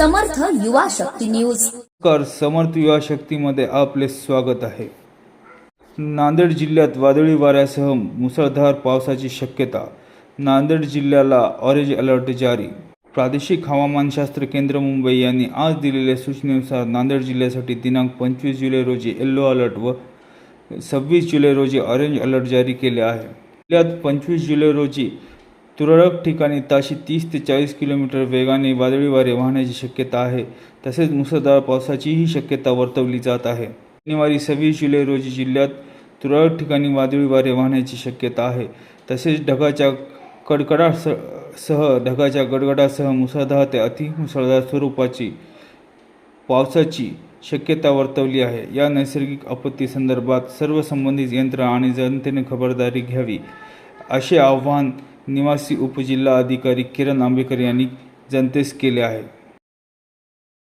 युवा शक्ती न्यूज. कर समर्थ युवा शक्तीमध्ये आपले स्वागत आहे. नांदेड जिल्ह्यात वादळी वाऱ्यासह मुसळधार पावसाची शक्यता. नांदेड जिल्ह्याला ऑरेंज अलर्ट जारी. प्रादेशिक हवामानशास्त्र केंद्र मुंबई यांनी आज दिलेल्या सूचनेनुसार नांदेड जिल्ह्यासाठी दिनांक पंचवीस जुलै रोजी येल्लो अलर्ट व सव्वीस जुलै रोजी ऑरेंज अलर्ट जारी केले आहे. जिल्ह्यात पंचवीस जुलै रोजी तुरळक ठिकाणी ताशी तीस ते चाळीस किलोमीटर वेगाने वादळी वारे वाहण्याची शक्यता आहे. तसेच मुसळधार पावसाचीही शक्यता वर्तवली जात आहे. शनिवारी सव्वीस जुलै रोजी जिल्ह्यात तुरळक ठिकाणी वादळी वारे वाहण्याची शक्यता आहे. तसेच ढगाच्या कडकडाट सह ढगाच्या गडगडासह मुसळधार ते अतिमुसळधार स्वरूपाची पावसाची शक्यता वर्तवली आहे. या नैसर्गिक आपत्ती संदर्भात सर्व संबंधित यंत्र आणि जनतेने खबरदारी घ्यावी असे आव्हान निवासी उपजिल्हा अधिकारी किरण आंबेकर यांनी जनतेस केले आहे.